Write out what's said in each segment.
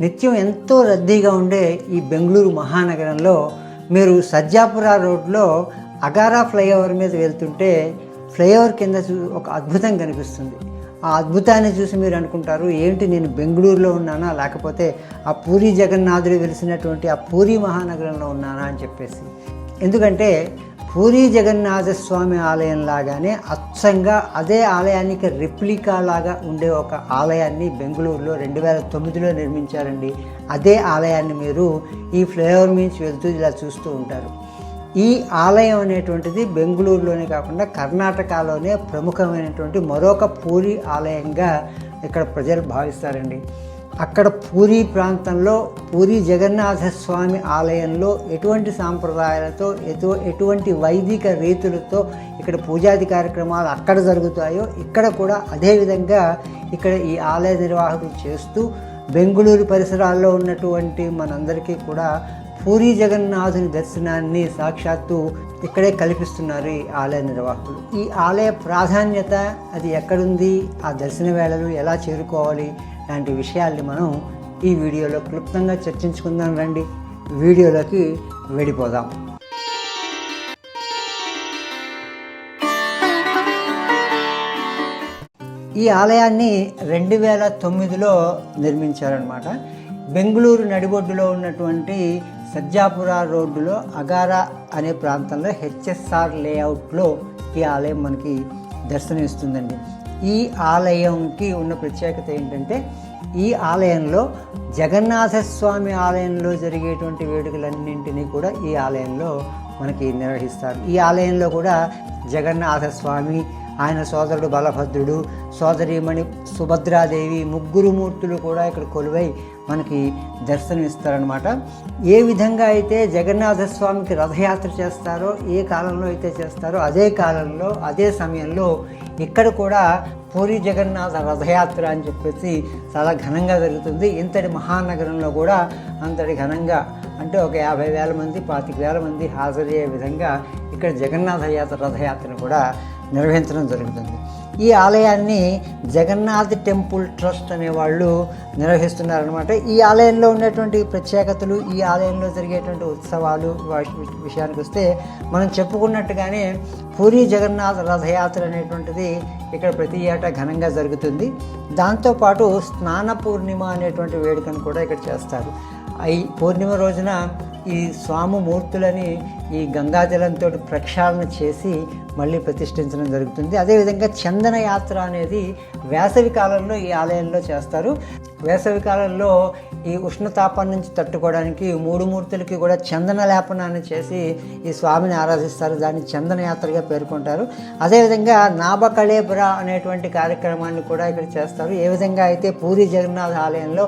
నిత్యం ఎంతో రద్దీగా ఉండే ఈ బెంగళూరు మహానగరంలో మీరు సజ్జాపుర రోడ్లో అగారా ఫ్లైఓవర్ మీద వెళ్తుంటే ఫ్లైఓవర్ కింద చూ ఒక అద్భుతం కనిపిస్తుంది. ఆ అద్భుతాన్ని చూసి మీరు అనుకుంటారు ఏంటి నేను బెంగళూరులో ఉన్నానా? లేకపోతే ఆ పూరి జగన్నాథుడు వెలిసినటువంటి ఆ పూరి మహానగరంలో ఉన్నానా? అని చెప్పేసి. ఎందుకంటే పూరి జగన్నాథస్వామి ఆలయం లాగానే అచ్చంగా అదే ఆలయానికి రిప్లికా లాగా ఉండే ఒక ఆలయాన్ని బెంగళూరులో రెండు వేల తొమ్మిదిలో నిర్మించారండి. అదే ఆలయాన్ని మీరు ఈ ఫ్లైఓవర్ నుంచి వెళ్తూ ఇలా చూస్తూ ఉంటారు. ఈ ఆలయం అనేటువంటిది బెంగళూరులోనే కాకుండా కర్ణాటకలోనే ప్రముఖమైనటువంటి మరొక పూరి ఆలయంగా ఇక్కడ ప్రజలు భావిస్తారండి. అక్కడ పూరీ ప్రాంతంలో పూరి జగన్నాథ స్వామి ఆలయంలో ఎటువంటి సాంప్రదాయాలతో ఎటు ఎటువంటి వైదిక రీతులతో ఇక్కడ పూజాది కార్యక్రమాలు అక్కడ జరుగుతాయో ఇక్కడ కూడా అదేవిధంగా ఇక్కడ ఈ ఆలయ నిర్వాహకులు చేస్తూ బెంగళూరు పరిసరాల్లో ఉన్నటువంటి మనందరికీ కూడా పూరి జగన్నాథుని దర్శనాన్ని సాక్షాత్తు ఇక్కడే కల్పిస్తున్నారు ఈ ఆలయ నిర్వాహకులు. ఈ ఆలయ ప్రాధాన్యత అది ఎక్కడుంది? ఆ దర్శన వేళలు ఎలా చేరుకోవాలి? లాంటి విషయాల్ని మనం ఈ వీడియోలో క్లుప్తంగా చర్చించుకుందాం రండి. వీడియోలోకి వెళ్ళిపోదాం. ఈ ఆలయాన్ని రెండు వేల తొమ్మిదిలో నిర్మించారనమాట బెంగళూరు నడిబొడ్డులో ఉన్నటువంటి సజ్జాపుర రోడ్డులో అగారా అనే ప్రాంతంలో హెచ్ఎస్ఆర్ లేఅవుట్లో ఈ ఆలయం మనకి దర్శనమిస్తుందండి. ఈ ఆలయంకి ఉన్న ప్రత్యేకత ఏంటంటే ఈ ఆలయంలో జగన్నాథ స్వామి ఆలయంలో జరిగేటువంటి వేడుకలన్నింటినీ కూడా ఈ ఆలయంలో మనకి నిర్వహిస్తారు. ఈ ఆలయంలో కూడా జగన్నాథ స్వామి ఆయన సోదరుడు బలభద్రుడు సోదరీమణి సుభద్రాదేవి ముగ్గురు మూర్తులు కూడా ఇక్కడ కొలువై మనకి దర్శనం ఇస్తారనమాట ఏ విధంగా అయితే జగన్నాథ స్వామికి రథయాత్ర చేస్తారో ఏ కాలంలో అయితే చేస్తారో అదే కాలంలో అదే సమయంలో ఇక్కడ కూడా పూరి జగన్నాథ రథయాత్ర అని చెప్పేసి చాలా ఘనంగా జరుగుతుంది. ఇంతటి మహానగరంలో కూడా అంతటి ఘనంగా అంటే ఒక యాభై వేల మంది పాతిక వేల మంది హాజరయ్యే విధంగా ఇక్కడ జగన్నాథ యాత్ర రథయాత్రను కూడా నిర్వహించడం జరుగుతుంది. ఈ ఆలయాన్ని జగన్నాథ్ టెంపుల్ ట్రస్ట్ అనే వాళ్ళు నిర్వహిస్తున్నారనమాట ఈ ఆలయంలో ఉన్నటువంటి ప్రత్యేకతలు ఈ ఆలయంలో జరిగేటువంటి ఉత్సవాలు వాటి విషయానికి వస్తే మనం చెప్పుకున్నట్టుగానే పూరి జగన్నాథ రథయాత్ర అనేటువంటిది ఇక్కడ ప్రతి ఏటా ఘనంగా జరుగుతుంది. దాంతోపాటు స్నాన పూర్ణిమ అనేటువంటి వేడుకను కూడా ఇక్కడ చేస్తారు. ఈ పూర్ణిమ రోజున ఈ స్వామి మూర్తులని ఈ గంగాజలంతో ప్రక్షాళన చేసి మళ్ళీ ప్రతిష్ఠించడం జరుగుతుంది. అదేవిధంగా చందన యాత్ర అనేది వేసవి కాలంలో ఈ ఆలయంలో చేస్తారు. వేసవి కాలంలో ఈ ఉష్ణతాపం నుంచి తట్టుకోవడానికి మూడు మూర్తులకి కూడా చందన లేపనాన్ని చేసి ఈ స్వామిని ఆరాధిస్తారు. దాన్ని చందన యాత్రగా పేర్కొంటారు. అదేవిధంగా నాబకళేబర అనేటువంటి కార్యక్రమాన్ని కూడా ఇక్కడ చేస్తారు. ఏ విధంగా అయితే పూరి జగన్నాథ ఆలయంలో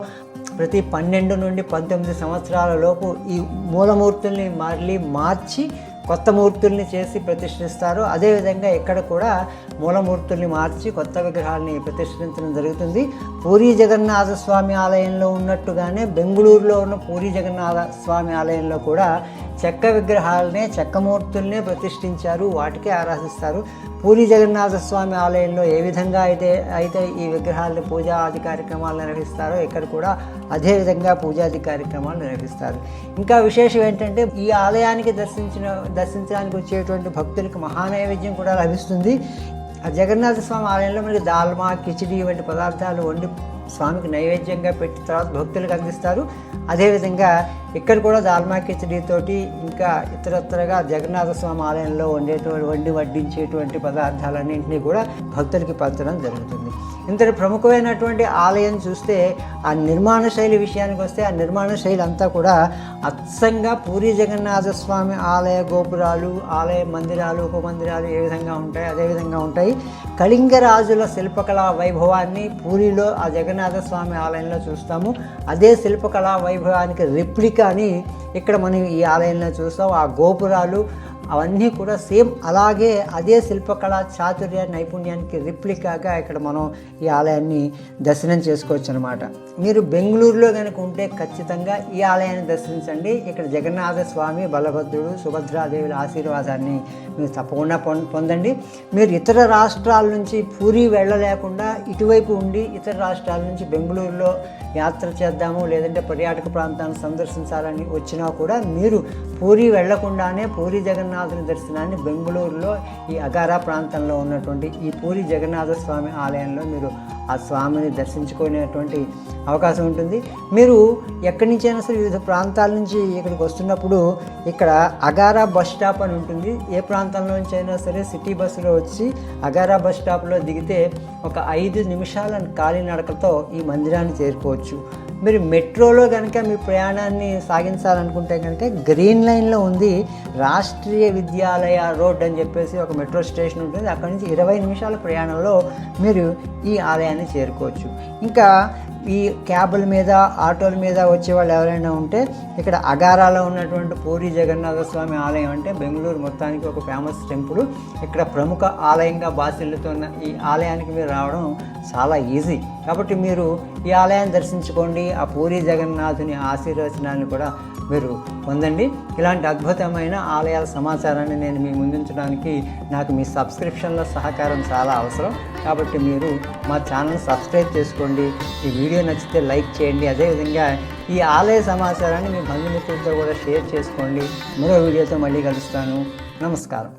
ప్రతి పన్నెండు నుండి పంతొమ్మిది సంవత్సరాల లోపు ఈ మూలమూర్తుల్ని మళ్ళీ మార్చి కొత్త మూర్తుల్ని చేసి ప్రతిష్ఠిస్తారు అదేవిధంగా ఇక్కడ కూడా మూలమూర్తుల్ని మార్చి కొత్త విగ్రహాలని ప్రతిష్ఠించడం జరుగుతుంది. పూరి జగన్నాథ స్వామి ఆలయంలో ఉన్నట్టుగానే బెంగళూరులో ఉన్న పూరి జగన్నాథ స్వామి ఆలయంలో కూడా చెక్క విగ్రహాలనే చెక్కమూర్తుల్నే ప్రతిష్ఠించారు వాటికే ఆరాధిస్తారు. పూరి జగన్నాథ స్వామి ఆలయంలో ఏ విధంగా అయితే అయితే ఈ విగ్రహాలను పూజా ఆది కార్యక్రమాలు నిర్వహిస్తారో ఇక్కడ కూడా అదే విధంగా పూజాది కార్యక్రమాలు నిర్వహిస్తారు. ఇంకా విశేషం ఏంటంటే ఈ ఆలయానికి దర్శించిన దర్శించడానికి వచ్చేటువంటి భక్తులకు మహానైవేద్యం కూడా లభిస్తుంది. ఆ జగన్నాథ స్వామి ఆలయంలో మనకి దాల్మా కిచిడి వంటి పదార్థాలు వండి స్వామికి నైవేద్యంగా పెట్టి తర్వాత భక్తులకు అందిస్తారు. అదేవిధంగా ఇక్కడ కూడా దాల్మా కిచడీతోటి ఇంకా ఇతరత్రగా జగన్నాథ స్వామి ఆలయంలో వండేటువంటి వండి వడ్డించేటువంటి పదార్థాలన్నింటినీ కూడా భక్తులకి పంచడం జరుగుతుంది. ఇంతటి ప్రముఖమైనటువంటి ఆలయం చూస్తే ఆ నిర్మాణ శైలి విషయానికి వస్తే ఆ నిర్మాణ శైలి అంతా కూడా అచ్చంగా పూరి జగన్నాథ స్వామి ఆలయ గోపురాలు ఆలయ మందిరాలు ఉపమందిరాలు ఏ విధంగా ఉంటాయి అదేవిధంగా ఉంటాయి. కళింగ రాజుల శిల్పకళా వైభవాన్ని పూరిలో ఆ జగన్నాథ స్వామి ఆలయంలో చూస్తాము. అదే శిల్పకళా వైభవానికి కానీ ఇక్కడ మనం ఈ ఆలయంలో చూస్తాం ఆ గోపురాలు అవన్నీ కూడా సేమ్ అలాగే అదే శిల్పకళ చాతుర్య నైపుణ్యానికి రిప్లికాగా ఇక్కడ మనం ఈ ఆలయాన్ని దర్శనం చేసుకోవచ్చు అనమాట మీరు బెంగళూరులో కనుక ఉంటే ఖచ్చితంగా ఈ ఆలయాన్ని దర్శించండి. ఇక్కడ జగన్నాథ స్వామి బలభద్రుడు సుభద్రాదేవుల ఆశీర్వాదాన్ని మీరు తప్పకుండా పొం- పొందండి. మీరు ఇతర రాష్ట్రాల నుంచి పూరి వెళ్ళలేకుండా ఇటువైపు ఉండి ఇతర రాష్ట్రాల నుంచి బెంగళూరులో యాత్ర చేద్దాము లేదంటే పర్యాటక ప్రాంతాన్ని సందర్శించాలని వచ్చినా కూడా మీరు పూరి వెళ్ళకుండానే పూరి జగన్నాథుని దర్శనాన్ని బెంగళూరులో ఈ అగారా ప్రాంతంలో ఉన్నటువంటి ఈ పూరి జగన్నాథ స్వామి ఆలయంలో మీరు ఆ స్వామిని దర్శించుకునేటువంటి అవకాశం ఉంటుంది. మీరు ఎక్కడి నుంచైనా సరే వివిధ ప్రాంతాల నుంచి ఇక్కడికి వస్తున్నప్పుడు ఇక్కడ అగారా బస్ స్టాప్ అని ఉంటుంది. ఏ ప్రాంతంలో నుంచి అయినా సరే సిటీ బస్సులో వచ్చి అగారా బస్ స్టాప్లో దిగితే ఒక ఐదు నిమిషాల కాలినడకతో ఈ మందిరాన్ని చేరుకోవచ్చు. మీరు మెట్రోలో కనుక మీ ప్రయాణాన్ని సాగించాలనుకుంటే కనుక గ్రీన్ లైన్లో ఉంది రాష్ట్రీయ విద్యాలయ రోడ్ అని చెప్పేసి ఒక మెట్రో స్టేషన్ ఉంటుంది. అక్కడి నుంచి ఇరవై నిమిషాల ప్రయాణంలో మీరు ఈ ఆలయాన్ని చేరుకోవచ్చు. ఇంకా ఈ క్యాబుల మీద ఆటోల మీద వచ్చే వాళ్ళు ఎవరైనా ఉంటే ఇక్కడ అగారాలో ఉన్నటువంటి పూరి జగన్నాథ స్వామి ఆలయం అంటే బెంగళూరు మొత్తానికి ఒక ఫేమస్ టెంపుల్. ఇక్కడ ప్రముఖ ఆలయంగా బాసిల్లుతున్న ఈ ఆలయానికి మీరు రావడం చాలా ఈజీ. కాబట్టి మీరు ఈ ఆలయాన్ని దర్శించుకోండి ఆ పూరి జగన్నాథుని ఆశీర్వచనాన్ని కూడా మీరు పొందండి. ఇలాంటి అద్భుతమైన ఆలయాల సమాచారాన్ని నేను మీ ముందుంచడానికి నాకు మీ సబ్స్క్రిప్షన్లో సహకారం చాలా అవసరం. కాబట్టి మీరు మా ఛానల్ సబ్స్క్రైబ్ చేసుకోండి ఈ వీడియో నచ్చితే లైక్ చేయండి. అదేవిధంగా ఈ ఆలయ సమాచారాన్ని మీ బంధుమిత్రులతో కూడా షేర్ చేసుకోండి. మరో వీడియోతో మళ్ళీ కలుస్తాను. నమస్కారం.